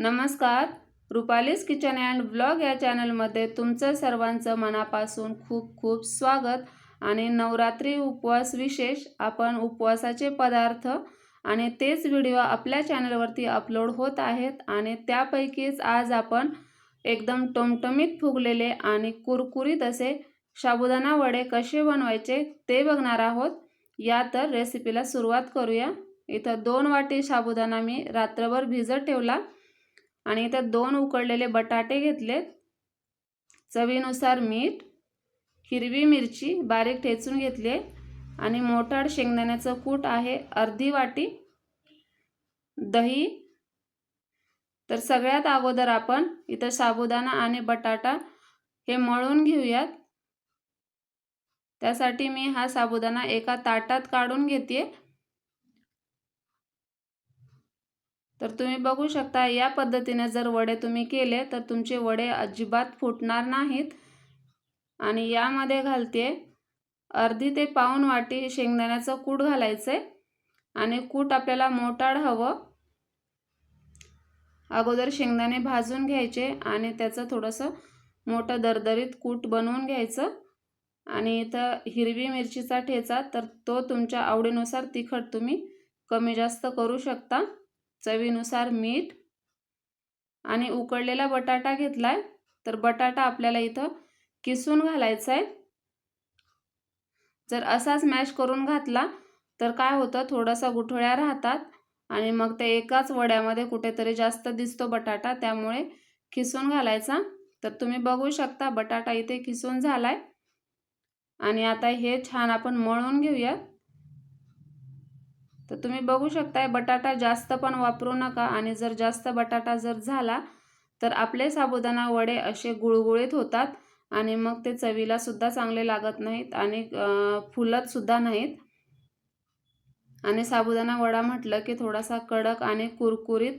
नमस्कार. रुपालीस kitchen and blog या चॅनलमध्ये तुमचं सर्वांचं मनापासून खूप खूप स्वागत आणि नवरात्री उपवास विशेष आपण उपवासाचे पदार्थ आणि तेच व्हिडिओ आपल्या चॅनलवरती अपलोड होत आहेत आणि त्यापैकीच आज आपण एकदम टमटमीत फुगलेले आणि कुरकुरीत असे साबुदाणा वडे कसे बनवायचे ते बघणार आहोत. या तर रेसिपीला सुरुवात करूया. इथं दोन वाटी साबुदाणा मी रात्रभर भिजत ठेवला. आणि इथं दोन उकडलेले बटाटे घेतलेत चवीनुसार मीठ हिरवी मिरची बारीक ठेचून घेतली. आणि मोठा शेंगदाण्याचं कूट आहे अर्धी वाटी दही. तर सगळ्यात अगोदर आपण इथं साबुदाणा आणि बटाटा हे मळून घेऊयात. त्यासाठी मी हा साबुदाणा एका ताटात काढून घेते तर तुम्ही बघू शकता या पद्धतीने जर वडे तुम्ही केले तर तुमचे वडे अजिबात फुटणार नाहीत. आणि यामध्ये घालते अर्धी ते पाऊन वाटी शेंगदाण्याचं कूट घालायचं. आहे आणि कूट आपल्याला मोटाड हवं. अगोदर शेंगदाणे भाजून घ्यायचे आणि त्याचं थोडंसं मोठं दरदरीत कूट बनवून घ्यायचं. आणि इथं हिरवी मिरचीचा ठेचा तर तो तुमच्या आवडीनुसार तिखट तुम्ही कमी जास्त करू शकता. चवीनुसार मीठ आणि उकडलेला बटाटा घेतलाय. तर बटाटा आपल्याला इथं किसून घालायचा आहे जर असाच मॅश करून घातला तर काय होतं? थोडासा गुठळ्या राहतात आणि मग ते एकाच वड्यामध्ये कुठेतरी जास्त दिसतो बटाटा त्यामुळे किसून घालायचा. तर तुम्ही बघू शकता बटाटा इथे किसून झालाय. आणि आता हे छान आपण मळून घेऊयात. तर तुम्ही बघू शकताय बटाटा जास्त पण वापरू नका आणि जर जास्त बटाटा जर झाला तर आपले साबुदाणा वडे असे गुळगुळीत होतात आणि मग ते चवीला सुद्धा चांगले लागत नाहीत आणि फुलत सुद्धा नाहीत. आणि साबुदाणा वडा म्हटलं की थोडासा कडक आणि कुरकुरीत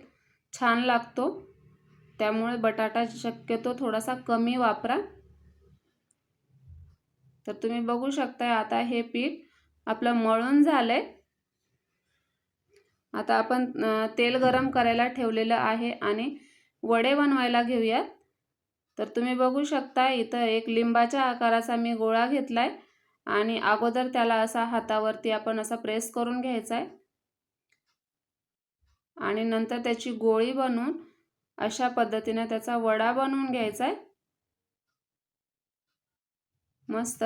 छान लागतो. त्यामुळे बटाटा शक्यतो थोडासा कमी वापरा. तर तुम्ही बघू शकताय आता हे पीठ आपलं मळून झालंय. आता आपण तेल गरम करायला ठेवलेलं आहे आणि वडे बनवायला घेऊयात. तर तुम्ही बघू शकता इथं एक लिंबाच्या आकाराचा मी गोळा घेतला आहे आणि अगोदर त्याला असा हातावरती आपण असा प्रेस करून घ्यायचा आहे आणि नंतर त्याची गोळी बनवून अशा पद्धतीने त्याचा वडा बनवून घ्यायचा आहे मस्त.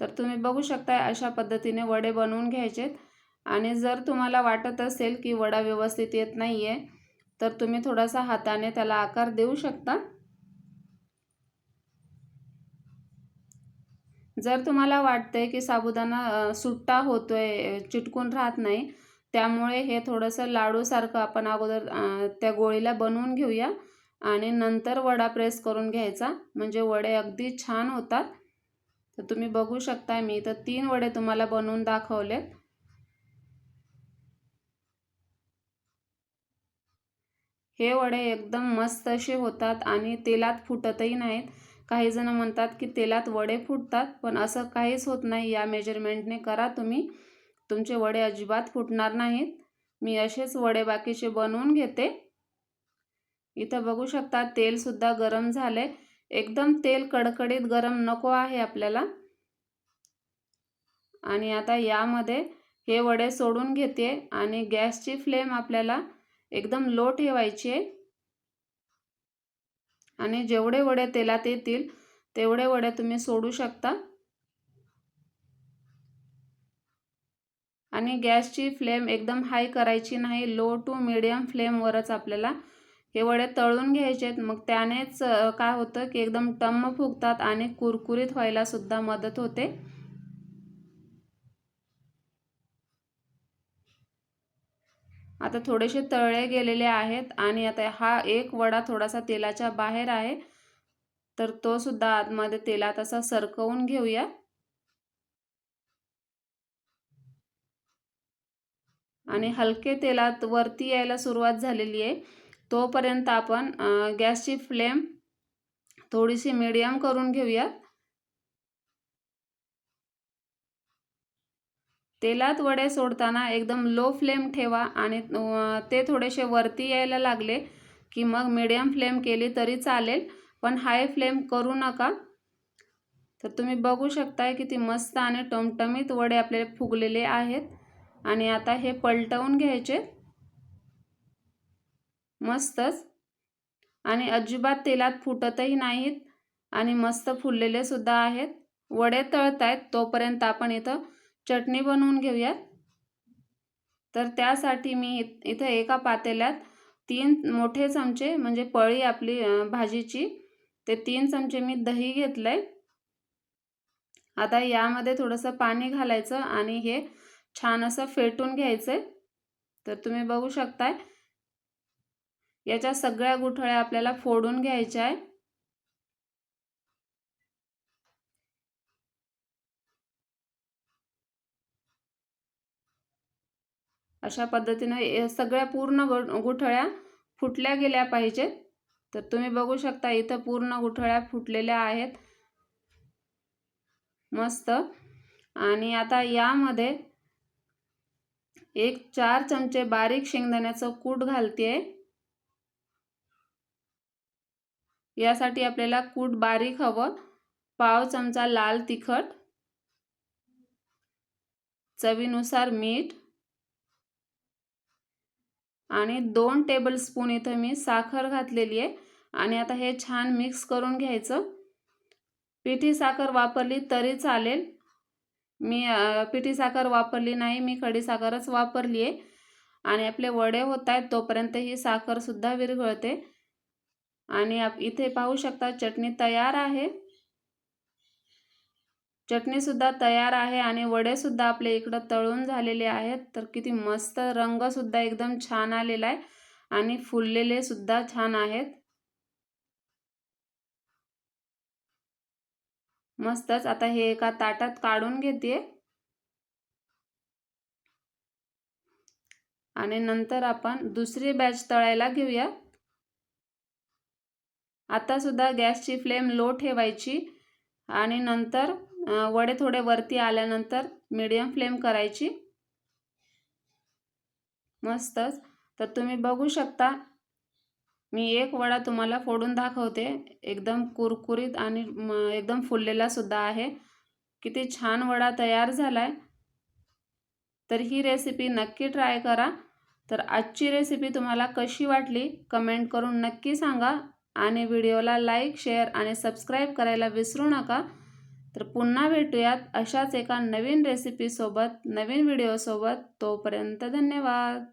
तर तुम्ही बघू शकता अशा पद्धतीने वडे बनवून घ्यायचेत. आणि जर तुम्हाला वाटत असेल की वडा व्यवस्थित येत नाही आहे तर तुम्ही थोडासा हाताने त्याला आकार देऊ शकता. जर तुम्हाला वाटतंय की साबुदाणा सुट्टा होतोय चिटकून राहत नाही त्यामुळे हे थोडंसं लाडूसारखं आपण अगोदर त्या गोळीला बनवून घेऊया आणि नंतर वडा प्रेस करून घ्यायचा. म्हणजे वडे अगदी छान होतात. तर तुम्ही बघू शकता मी तर तीन वडे तुम्हाला बनवून दाखवलेत. हे वडे एकदम मस्त असे होतात आणि तेलात फुटतही नाहीत. काही जण म्हणतात की तेलात वडे फुटतात पण असं काहीच होत नाही. या मेजरमेंटने करा तुम्ही. तुमचे वडे अजिबात फुटणार नाहीत. मी असेच वडे बाकीचे बनवून घेते. इथं बघू शकता तेलसुद्धा गरम झाले एकदम तेल कडकडीत गरम नको आहे आपल्याला. आणि आता यामध्ये हे वडे सोडून घेते आणि गॅसची फ्लेम आपल्याला एकदम लो ठेवायचे. आणि जेवढे वडे तेलात येतील तेवढे वडे तुम्ही सोडू शकता. आणि गॅसची फ्लेम एकदम हाय करायची नाही लो टू मिडियम फ्लेमवरच आपल्याला हे वडे तळून घ्यायचे आहेत. मग त्यानेच काय होतं की एकदम टम्म फुगतात आणि कुरकुरीत व्हायला सुद्धा मदत होते. आता थोडेसे तळले गेलेले आहेत आणि आता हा एक वडा थोडासा तेलाच्या बाहेर आहे. तर तो सुद्धा आतमध्ये तेलात असा सरकवून घेऊया. आणि हलके तेलात वरती यायला सुरुवात झालेली आहे. तोपर्यंत आपण गॅसची फ्लेम थोडीशी मीडियम करून घेऊयात तेलात वडे सोडताना एकदम लो फ्लेम ठेवा आणि ते थोडेसे वरती यायला लागले की मग मीडियम फ्लेम केली तरी चालेल पण हाय फ्लेम करू नका. तर तुम्ही बघू शकताय किती मस्त आणि टमटमीत वडे आपले फुगलेले आहेत. आणि आता हे पलटवून घ्यायचे. मस्तच. आणि अजिबात तेलात फुटतही नाहीत आणि मस्त फुललेले सुद्धा आहेत. वडे तळत आहेत तोपर्यंत आपण इथं चटणी बनवून घेऊयात. तर त्यासाठी मी इथं एका पातेल्यात तीन मोठे चमचे म्हणजे पळी आपली भाजीची ते तीन चमचे मी दही घेतलं आहे आता यामध्ये थोडंसं पाणी घालायचं आणि हे छान असं फेटून घ्यायचं आहे तर तुम्ही बघू शकताय. याच्या सगळ्या गुठळ्या आपल्याला फोडून घ्यायच्या आहे. अशा पद्धतीनं सगळ्या पूर्ण गुठळ्या फुटल्या गेल्या पाहिजेत. तर तुम्ही बघू शकता इथं पूर्ण गुठळ्या फुटलेल्या आहेत. मस्त. आणि आता यामध्ये एक चार चमचे बारीक शेंगदाण्याचं कूट घालते यासाठी आपल्याला कूट बारीक हवं. पाव चमचा लाल तिखट. चवीनुसार मीठ. आणि दोन टेबलस्पून इथं मी साखर घातलेली आहे. आणि आता हे छान मिक्स करून घ्यायचं. पिठी साखर वापरली तरी चालेल. मी पिठी साखर वापरली नाही मी खडीसाखरच वापरली आहे. आणि आपले वडे होत आहेत तोपर्यंत ही साखरसुद्धा विरघळते. आणि आप इथे पाहू शकता चटणी तयार आहे. चटणीसुद्धा तयार आहे आणि वडेसुद्धा आपले इकडं तळून झालेले आहेत. तर किती मस्त रंगसुद्धा एकदम छान आलेला आहे आणि फुललेले सुद्धा छान आहेत. मस्तच आता हे एका ताटात काढून घेते. आणि नंतर आपण दुसरी बॅच तळायला घेऊया. आता सुद्धा गॅसची फ्लेम लो ठेवायची आणि नंतर वडे थोडे वरती आल्यानंतर मीडियम फ्लेम करायची. मस्तच. तर तुम्ही बघू शकता मी एक वडा तुम्हाला फोडून दाखवते. एकदम कुरकुरीत आणि एकदम फुललेला सुद्धा आहे. किती छान वडा तयार झाला आहे तर ही रेसिपी नक्की ट्राय करा. तर आजची रेसिपी तुम्हाला कशी वाटली कमेंट करून नक्की सांगा. आणि व्हिडिओला लाईक शेअर आणि सबस्क्राईब करायला विसरू नका. तर पुन्हा भेटूयात अशाच एका नवीन रेसिपीसोबत नवीन व्हिडिओसोबत तोपर्यंत धन्यवाद.